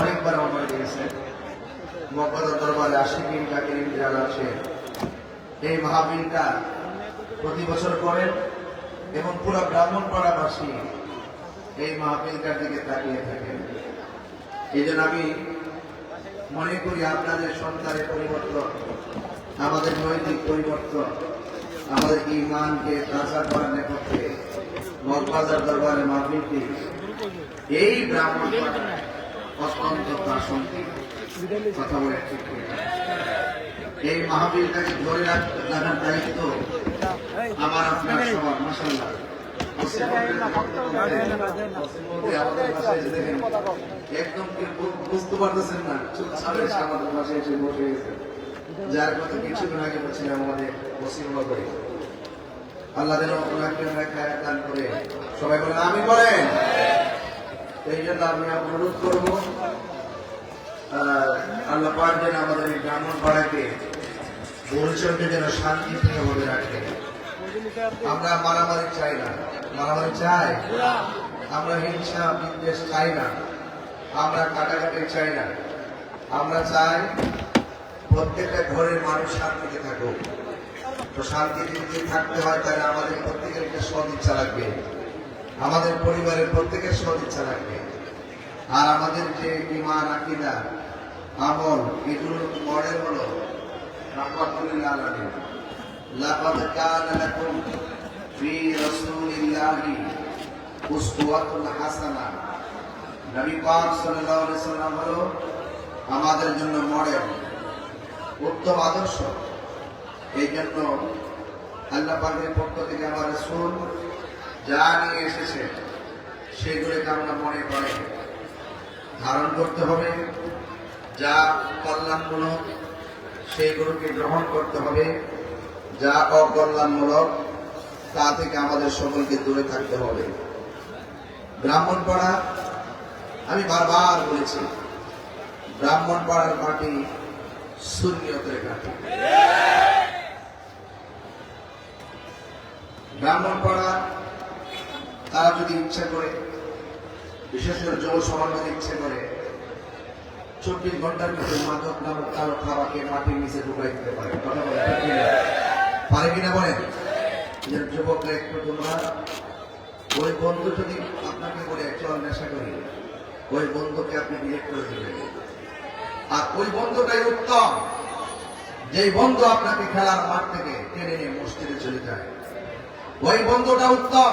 অনেকবার আমার গিয়েছে মক্কাদার দরবারে আশিকিন, কাকিরিন, যারা আছে, এই মাহফিলটা প্রতি করেন এবং পুরো ব্রাহ্মণ পাড়াবাসী এই মাহফিলটার দিকে তাকিয়ে থাকেন। এই জন্য আমি মনে করি আপনাদের সন্তানের পরিবর্তন, আমাদের নৈতিক পরিবর্তন, আমাদের ইমানকে তাজা করার নেপথ্যে মগবাজার দরবারে মাহফিলটি এই ব্রাহ্মণ কথা বলে ধরে রাখার দায়িত্ব আমার আপনার সবার একদম বুঝতে পারতেছেন না? যার কথা আগে বলছিলাম, আমাদের আল্লাহ যেন দান করে সবাই বলেন আমি বলেন। এই জন্য আমি অনুরোধ করব আল্লাহ পাক যেন আমাদের এই ব্রাহ্মণ পাড়াকে ভবিষ্যতে যেন শান্তিপূর্ণভাবে রাখে। আমরা মারামারি চাই না। মারামারি চাই? আমরা হিংসা, বিদ্বেষ চাই না। আমরা কাটাকাটি চাই না। আমরা চাই প্রত্যেকটা ঘরের মানুষ শান্তিতে থাকুক। তো শান্তিতে যদি থাকতে হয়, তাহলে আমাদের প্রত্যেকের একটা সদ ইচ্ছা লাগবে। আমাদের পরিবারের প্রত্যেকের সদ ইচ্ছা লাগবে আর আমাদের যে ইমান আকিদা, আমল এগুলোর মডেল হলো রহমতুল্লাহ আলামিন লাকাদ কানা লাকুম ফি রাসূলিল্লাহি উসওয়াতুন হাসানা। নবী পাক সাল্লাল্লাহু আলাইহি সাল্লাম হলো আমাদের জন্য মডেল, উত্তম আদর্শ। এই জন্য আল্লাহ পাকের পক্ষ থেকে আমার রাসূল যা নিয়ে এসেছে সেগুলোকে আমরা মনে করে। ধারণ করতে হবে, যা কল্যাণমূলক, সেগুলোকে গ্রহণ করতে হবে। যা অকল্যাণমূলক, তা থেকে আমাদের সকলকে দূরে থাকতে হবে। ব্রাহ্মণ পাড়া আমি বারবার বলেছি ব্রাহ্মণ পাড়ার মাটি শূন্যতের ঘাটি। ব্রাহ্মণ পাড়া তারা যদি ইচ্ছা করে, বিশেষ করে যৌব সমাজের ইচ্ছে করে, চব্বিশ ঘণ্টার মধ্যে মাদক নামক কালো খাবারকে মাটির নিচে ঢুকাই দিতে পারে। কথা বলে? পারে কিনা বলেন? যে যুবকরা একটু তোমরা ওই বন্ধু যদি আপনাকে বলে চল নেশা করি, ওই বন্ধুকে আপনি ডিলেট করে দেবেন। আর ওই বন্ধুটাই উত্তম। যেই বন্ধু আপনাকে খেলার মাঠ থেকে টেনে নিয়ে মসজিদে চলে যায়, ওই বন্ধুটা উত্তম।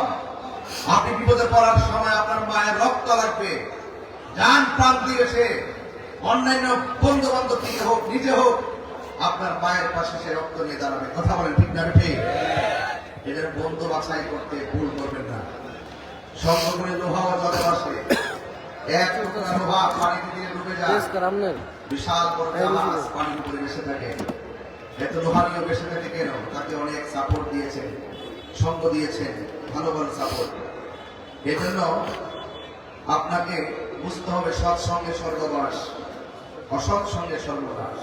আপনি বিপদে পড়ার সময় আপনার মায়ের রক্ত লাগবে। যান প্রাণ দিয়ে সে অন্যান্য বন্ধু বান্ধব থেকে হোক নিজে হোক আপনার মায়ের পাশে সে রক্ত নিয়ে দাঁড়াবে। কথা বলেন ঠিক না ঠিক এদের বন্ধু বাছাই করতে ভুল করবেন না। সর্বগুণে লোহা ও জলে আসে এক টুকরা লোহা পানিতে দিয়ে ডুবে যায়। বিশাল বড় জাহাজ পানির উপরে ভেসে থাকে। এত লোহানীয় ভেসে থাকে কেন? তাকে অনেক সাপোর্ট দিয়েছেন সঙ্গ দিয়েছেন। ভালো ভালো সাপোর্ট এজন্য আপনাকে বুঝতে হবে সৎ সঙ্গে স্বর্গবাস, অসৎ সঙ্গে সর্বনাশ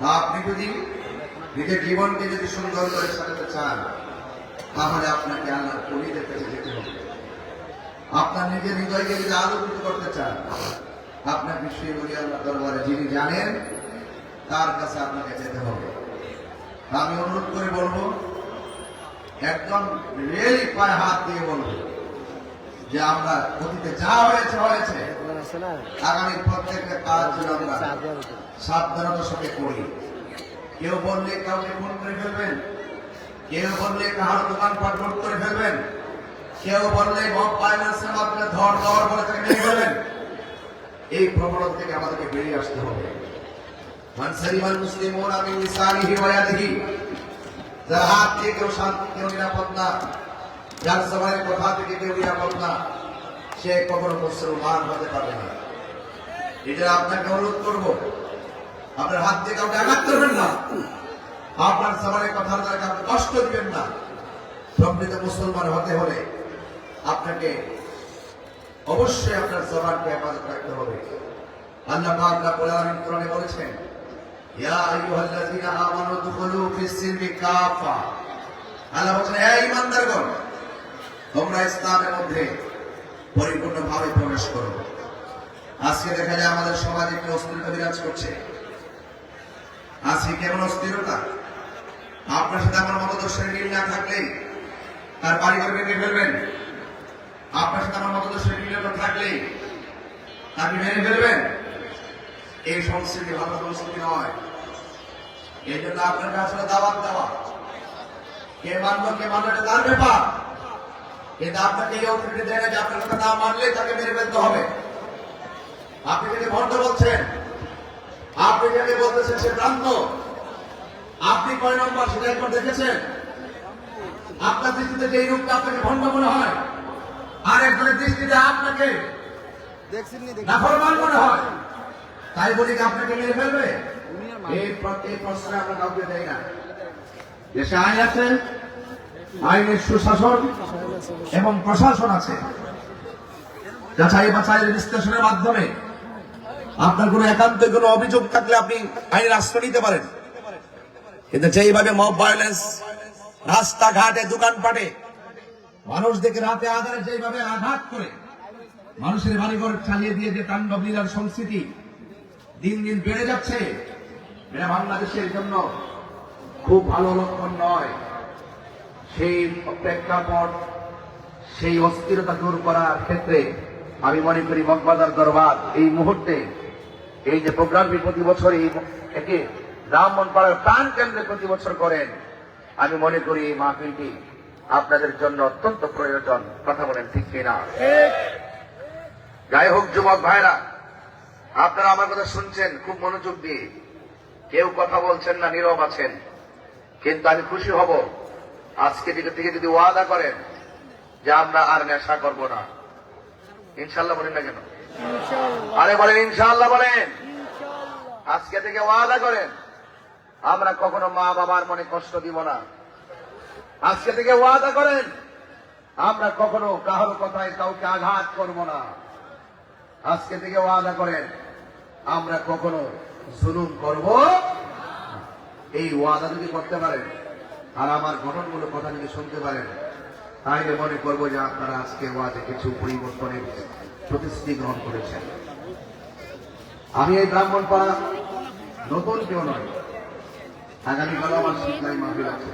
তা আপনি যদি নিজের জীবনকে যদি সুন্দর করে সাজাতে চান, তাহলে আপনাকে আল্লাহ কলিদের কাছে যেতে হবে। আপনার নিজের হৃদয়কে যদি আলোকিত করতে চান, আপনার বিশ্বের বলি আল্লাহ দরবারে যিনি জানেন, তার কাছে আপনাকে যেতে হবে। আমি অনুরোধ করে বলব একদম রিয়েলি পায়ে হাত দিয়ে বলব যে আমরা অতীতে যা হয়েছে হয়েছে। আগামী প্রত্যেকটা কাজ যেন আমরা সাবধানতার সাথে করি। কেউ বললে কাউকে ফোন করে ফেলবেন, কেউ বললে কাহার দোকানপাট নোট করে ফেলবেন, কেউ বললে মব ফাইন্যান্সের মাধ্যমে ধর ধর বলে তাকে মেরে ফেলবেন। এই প্রবণতা থেকে আমাদেরকে বেরিয়ে আসতে হবে। মানসারিমান মুসলিম ওরা আমি নিসানিহি ওয়াদিহি যার হাত থেকে কেউ শান্তি, কেউ নিরাপদ না, যার সবাই কথা থেকে কেউ নিরাপদ না, সে কখনো মুসলমান হতে পারবে না। এটা আপনাকে অনুরোধ করব, আপনার হাত দিয়ে কাউকে আঘাত করবেন না। আপনার সবাই কথার দ্বারা কাউকে কষ্ট দিবেন না। প্রকৃত মুসলমান হতে হলে আপনাকে অবশ্যই আপনার জবানকে হেফাজত রাখতে হবে। আল্লাহ পাক কোরআনে বলেছেন ইয়া আইয়ুহাল্লাযীনা আমানু দুখুলু ফিস সিলমি কাফা। আল্লাহ বলেছেন, হে ঈমানদারগণ, তোমরা ইসলামের মধ্যে পরিপূর্ণভাবে প্রবেশ করো। আজকে দেখা যায় আমাদের সমাজে একটি অস্থিরতা বিরাজ করছে। আজকে কেমন অস্থিরতা? আপনার সাথে আমার মতদর্শের মিল না থাকলে তার বাড়িঘর ভেঙে ফেলবেন। আপনার সাথে আমার মতদর্শের মিল না থাকলে তাকে মেরে ফেলবেন। এই সংস্কৃতি ভালো সংস্কৃতি নয়। এই জন্য আপনাকে আসলে দাওয়াত দেওয়া। কে মানলো কে মানলো এটা তার ব্যাপার। কিন্তু আপনাকে এই অথরিটি দেয় না যে আপনার কথা না মানলে তাকে মেরে ফেলতে হবে। আপনি যদি ভণ্ড বলছেন আপনি যাকে বলতেছেন সে ভ্রান্ত আপনি কয় নম্বর সেটা একবার দেখেছেন? আপনার দৃষ্টিতে যে রূপটা আপনাকে ভণ্ড মনে হয় আর একজনের দৃষ্টিতে আপনাকে দেখছেন মনে হয়। তাই বলি আপনাকে মেরে ফেলবে? এই প্রশ্নে আমরা কাউকে দেই না। দেশে আইন আছে, আইনের সুশাসন এবং প্রশাসন আছে। যাচাই বাছাই বিশ্লেষণের মাধ্যমে আপনার কোনো একান্ত কোনো অভিযোগ থাকলে আপনি আইনের আশ্রয় নিতে পারেন। কিন্তু যেইভাবে মব ভায়োলেন্স রাস্তাঘাটে, দোকানপাটে মানুষদেরকে রাতে আধারে যেইভাবে আঘাত করে, মানুষের বাড়িঘর চালিয়ে দিয়ে যে তাণ্ডব লীলার সংস্কৃতি দিন দিন বেড়ে যাচ্ছে। এটা বাংলাদেশের জন্য খুব ভালো লক্ষণ নয়। সেই প্রেক্ষাপট সেই অস্থিরতা দূর করার ক্ষেত্রে আমি মনে করি মগবাজার দরবার এই মুহূর্তে এই যে প্রোগ্রামটি প্রতি বছর এই একে ব্রাহ্মণপাড়ার প্রাণ কেন্দ্রে প্রতি বছর করেন আমি মনে করি এই মাহফিলটি আপনাদের জন্য অত্যন্ত প্রয়োজন কথা বলেন ঠিক কিনা। যাই হোক যুবক ভাইরা আপনারা আমার কথা শুনছেন খুব মনোযোগ দিয়ে। কেউ কথা বলছেন না নীরব আছেন। কিন্তু আমি খুশি হব। আজকে দিকে থেকে যদি ওয়াদা করেন যে আমরা আর নেশা করব না। ইনশাল্লাহ বলেন না কেন? আরে বলেন ইনশাল্লাহ বলেন। আজকে থেকে ওয়াদা করেন আমরা কখনো মা বাবার মনে কষ্ট দিব না। আজকে থেকে ওয়াদা করেন আমরা কখনো কারোর কথায় কাউকে আঘাত করব না। আজকে থেকে ওয়াদা করেন আমরা কখনো জুলুম করব? এই ওয়াদা যদি করতে পারেন, আর আমার গঠনমূলক কথা যদি শুনতে পারেন, তাহলে মনে করব যে আপনারা আজকে ওয়াদে কিছু পরিবর্তনের প্রতিশ্রুতি গ্রহণ করেছেন। আমি এই ব্রাহ্মণ পাড়া নতুন কেউ নয়। আগামীকাল আমার শিক্ষায় মাহফিল আছে।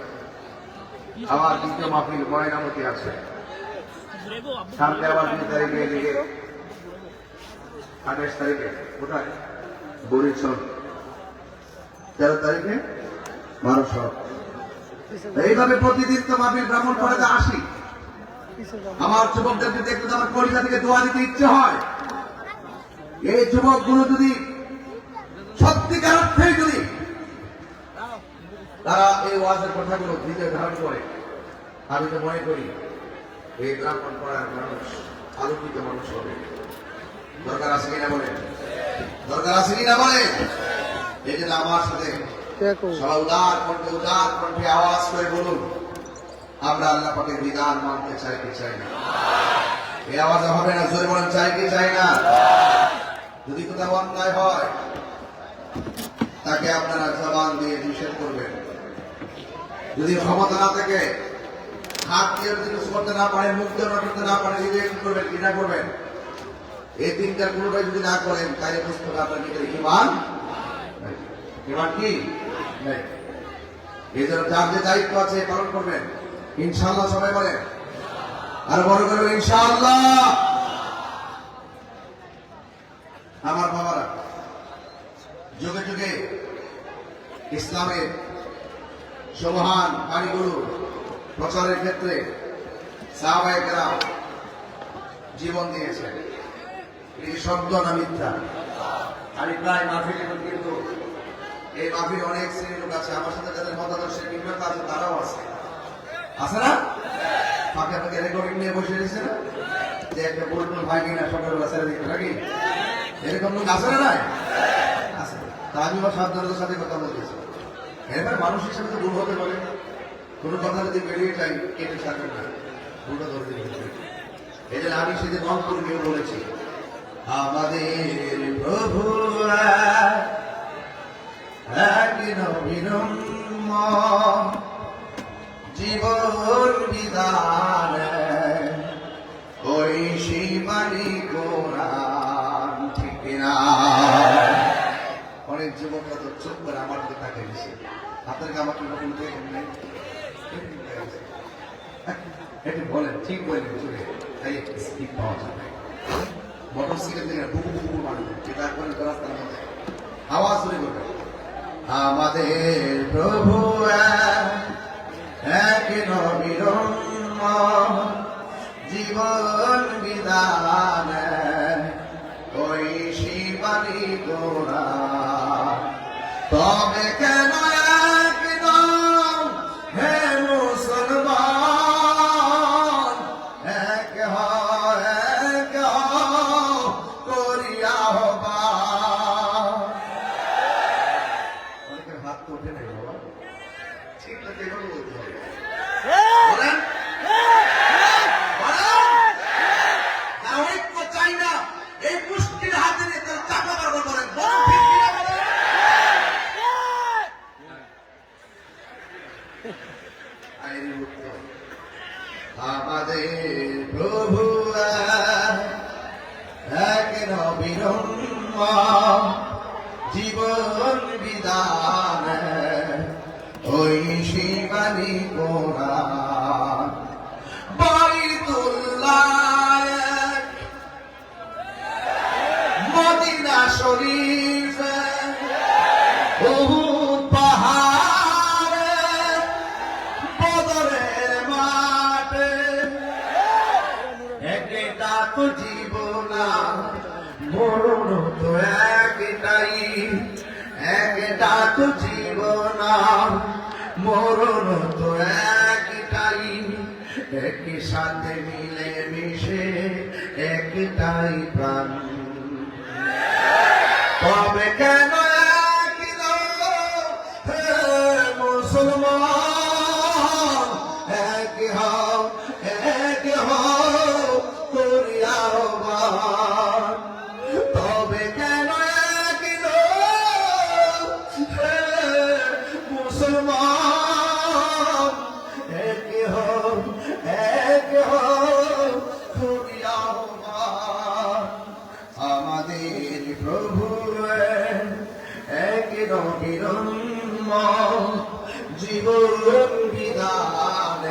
আমার দ্বিতীয় মাহফিল ময়নামতি আছে। সামনে আবার দুই তারিখে আঠাশ তারিখে, কোথায়? বরিশাল। তেরো তারিখে বারোশো এইভাবে প্রতিদিন তো মাহফিল ব্রাহ্মণ পড়াতে আসি। আমার যুবকদেরকে দেখতে আমার কলিজা থেকে দোয়া দিতে ইচ্ছে হয়, এই যুবকগুলো যদি সত্যিকার অর্থেই যদি তারা এই ওয়াজের কথাগুলো হৃদয় ধারণ করে, আমি তো মনে করি, এই ব্রাহ্মণ পড়ার মানুষ আলোকিত মানুষ হবে। দরকার আছে কিনা বলে দরকার আছে কিনা বলে এই জন্য আমার সাথে সবাই উদার কণ্ঠে উদার কণ্ঠে আওয়াজ করে বলুন আমরা আল্লাহ পাকের বিধান মানতে চাই কি চাই না? এই আওয়াজ হবে না জোরে বলেন চাই কি চাই না? যদি কোথাও অন্যায় হয় তাকে আপনারা জবান দিয়ে নিষেধ করবেন। যদি ক্ষমতা না থাকে হাত দিয়ে যদি কিছু করতে না পারেন মুখ দিয়ে না করতে না পারেন যদি করবেন কি না করবেন। এই তিনটার কোনোটাই যদি না করেন তাহলে বুঝতে আপনার ভিতরে কি এই জন্য যার যে দায়িত্ব আছে পালন করবেন। ইনশাআল্লাহ সবাই বলেন। আর বড় করে বলেন, ইনশাআল্লাহ। আমার বাবারা যুগে যুগে ইসলামের সমহান বাণীগুলো প্রচারের ক্ষেত্রে সাহাবাহিকেরা জীবন দিয়েছেন। এটি শব্দ না মিথ্যা? আমি প্রায় মাহফিলে কিন্তু এই মাহফিল অনেক শ্রেণির লোক আছে। আমার সাথে যাদের মতাদর্শের ভিন্নতা আছে, তারাও আছে। আছে না? ফাঁকে ফাঁকে রেকর্ডিং নিয়ে বসে রয়েছে না? যে একটা বুলবুল ভাই কিনা সকালবেলা ছেড়ে দিকে নাকি? এরকম লোক আছে না নাই? আছে। তা আমি আমার সাবধানতার সাথে কথা বলতেছি। এরপর মানুষ হিসেবে তো ভুল হতে পারে। কোনো কথা যদি বেরিয়ে যায়, কেটে থাকবে না। ভুলটা ধরতে দিতে এই আমি সেদিন রংপুর গিয়ে বলেছি আমাদের প্রভু এক এক নবীনম্ম জীবন বিধান ওই সীমানি কোরআন, ঠিক কিনা? অনেক যুবকরা তো চুপ করে আমার দিকে তাকে দিছে আপনাদেরকে আমাকে এরকম দেখেন একটু বলেন, ঠিক বলেন চলে তাই একটু পাওয়া যাবে। মোটর সাইকেল বুকু বুকু বুকু আওয়াজ হয়ে যাবে। আমাদের প্রভু জীবন বিধান, ওই শিবানী গোড়া তবে কেন জীবন মরণ তো একটাই একই সাথে মিলে মিশে একটাই প্রাণ। প্রভু এক নবীরম্ম জীবন বিধান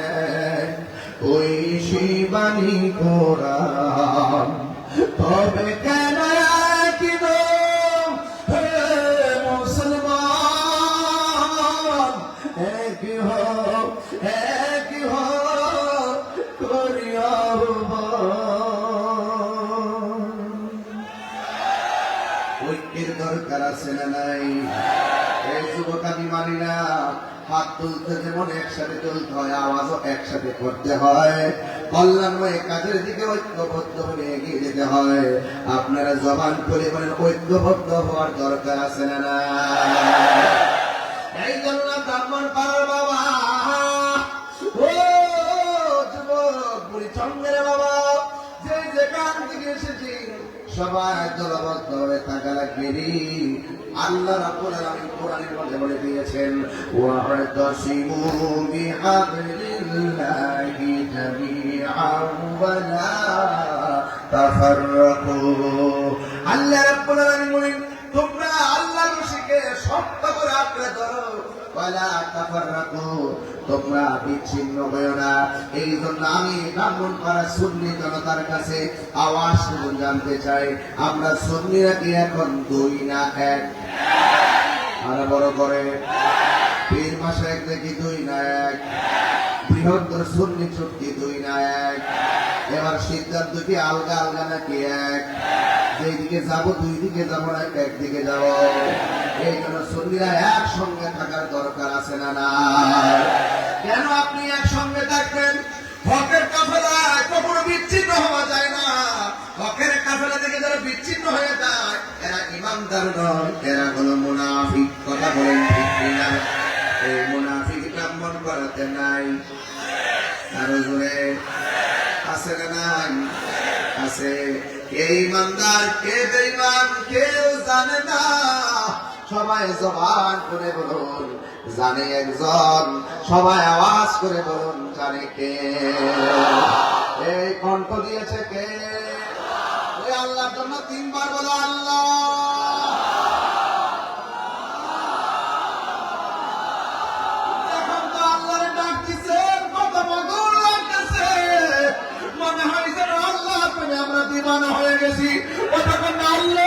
ওই শিবানী কোরআন তবে হাত তুলতে যেমন একসাথে তুলতে হয়, আওয়াজও একসাথে করতে হয়। কল্যাণময় কাজের দিকে ঐক্যবদ্ধ হয়ে এগিয়ে যেতে হয়। আপনারা জবান করে বলেন, ঐক্যবদ্ধ হওয়ার দরকার আছে না এই জন্য ব্রাহ্মণ পাড়ার সবাই দলবদ্ধ হয়ে থাকা লাগবে। আল্লাহ রাব্বুল আলামিন কোরআনের মধ্যে বলে দিয়েছেন ওয়া'তাসিমু বিহাবলিল্লাহি জামিআন ওয়া লা তাফাররাকু আল্লাহ রাব্বুল আলামিন বলেন, তোমরা আল্লাহর রশিকে শক্ত করে আঁকড়ে ধরো তোমরা বিচ্ছিন্ন হয়েও না। এই জন্য আমি ব্রাহ্মণ পাড়া সুন্নি জনতার কাছে আওয়াজ জানতে চাই, আমরা সুন্নিরা কি এখন দুই না এক? বড় করে, পীর মাসে এক দেখি দুই না এক? বৃহত্তর সুন্নি চুক্তি দুই না এক? এবার সিদ্ধান্ত কি? আলগা আলগা নাকি এক? যেই দিকে যাব দুই দিকে যাব না, একদিকে যাব। এই জন্য সুন্নিরা একসঙ্গে থাকার দরকার আছে না না? কেন আপনি একসঙ্গে থাকবেন? হকের কাফেলায় কখনো বিচ্ছিন্ন হওয়া যায় না। হকের কাফেলা থেকে যারা বিচ্ছিন্ন হয়ে যায়, এরা ইমানদার নয়, এরা হলো মুনাফিক। কথা বলেন ঠিক কিনা? এই মুনাফিক ব্রাহ্মণ করাতে নাই। আরও জোরে। আছে না নাই? আছে। কে ইমানদার কে বেঈমান কেউ জানে না। সবাই জবান করে বলুন, জানে একজন। সবাই আওয়াজ করে বলুন, জানে কে? এই কণ্ঠ দিয়েছে কে? আল্লাহর জন্য তিনবার বলো, আল্লাহ। আমরা দিবানা হয়ে গেছি ও তখন আল্লাহ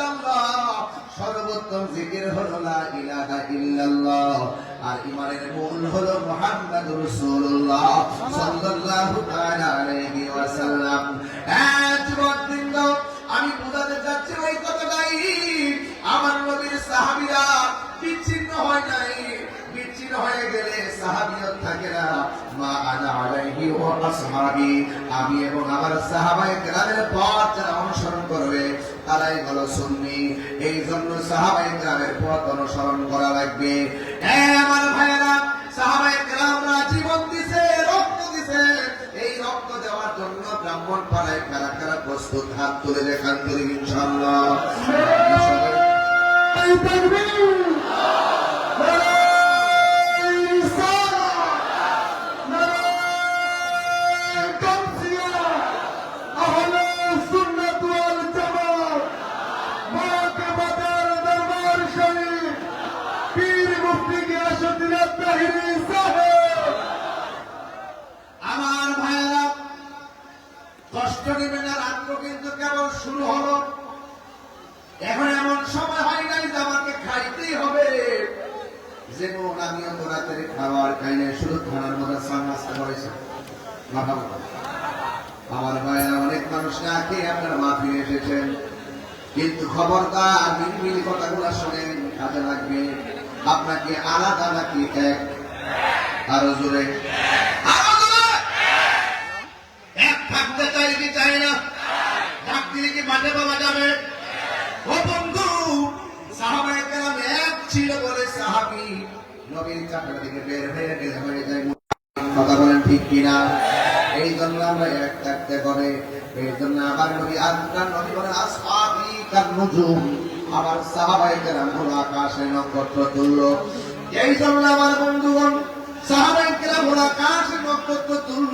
সর্বোত্তম জিকির হলো লা ইলাহা ইল্লাল্লাহ আর ইমানের মূল হলো মুহাম্মাদুর রাসূলুল্লাহ সাল্লাল্লাহু তাআলা আলাইহি ওয়াসাল্লাম। এক যুবকবৃন্দ, আমি বুঝাতে চাচ্ছি ওই কথাটাই। আমার নবীর সাহাবীরা বিচ্ছিন্ন হয় নাই। বিচ্ছিন্ন হয়ে গেলে সাহাবিয়ত থাকে না। মা আনা আলাইহি ওয়া আসহাবি আমি এবং আমার সাহাবায়ে কেরামের পথ অনুসরণ করবে তারাই হলো সুন্নি। এই জন্য সাহাবাই গ্রামের পথ অনুসরণ করা লাগবে। আমার ভাইয়েরা সাহাবাই গ্রামরা জীবন দিছে রক্ত দিছে। এই রক্ত দেওয়ার জন্য ব্রাহ্মণ পাড়ায় কারা কারা প্রস্তুত হাত তুলে দেখান তুলি ইনশাআল্লাহ। কষ্ট নেবেন আর আত্ম কিন্তু কেবল শুরু হলো। এখন এমন সময় হয় নাই যে আমাকে খাইতেই হবে। যেমন আমি অত রাতের খাবার খাই নাই, শুধু খানার মধ্যে মাথা মতো আমার ভাইয়েরা অনেক মানুষ না খেয়ে আপনার মা ফিরে এসেছেন। কিন্তু খবরদার মিল কথাগুলো শোনেন কাজে লাগবে। আপনাকে আলাদা নাকি এক? আরও জোরে। আরও থাকতে চাই কি চাই না? ডাক দিলে কি মাঠে পাওয়া যাবে? ও বন্ধু, সাহাবায়ে কেরাম এক ছিল বলে সাহাবী নবীর চাকরা থেকে বের হয়ে গেলে হয়ে যায় কথা বলেন ঠিক কিনা? এই জন্য আমরা এক থাকতে করে এই জন্য আবার নবী আজকাল নবী বলে সাহাবায়ে কেরাম হলো আকাশের নক্ষত্র এই জন্য আমার বন্ধুগণ, সাহাবায়ে কেরাম হলো আকাশের নক্ষত্র তুল্য।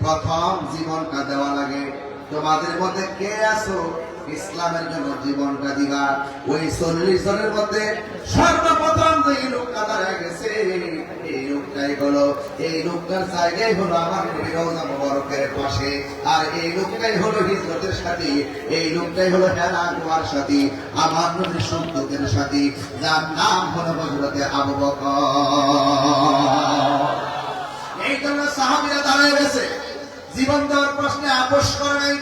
প্রথম জীবনটা দেওয়া লাগে। তোমাদের মধ্যে কে আছো? ইসলামের জন্য জীবনটা দিবা। ওই চল্লিশ জনের মধ্যে সর্বপ্রথম যে লোকটা দাঁড়ায় গেছে, এই লোকটাই হলো এই লোকটার জায়গায় হলো আমার রওজা মুবারকের পাশে। আর এই লোকটাই হলো হিজরতের সাথী। এই লোকটাই হলো হেরা কুয়ার সাথী, আমার নবীর সন্তুকের সাথী, যার নাম হলো হজরতে আবু বকর। এই জন্য সাহাবিরা দাঁড়ায় গেছে। জীবন দেওয়ার প্রশ্নে আপোষ করে নাই।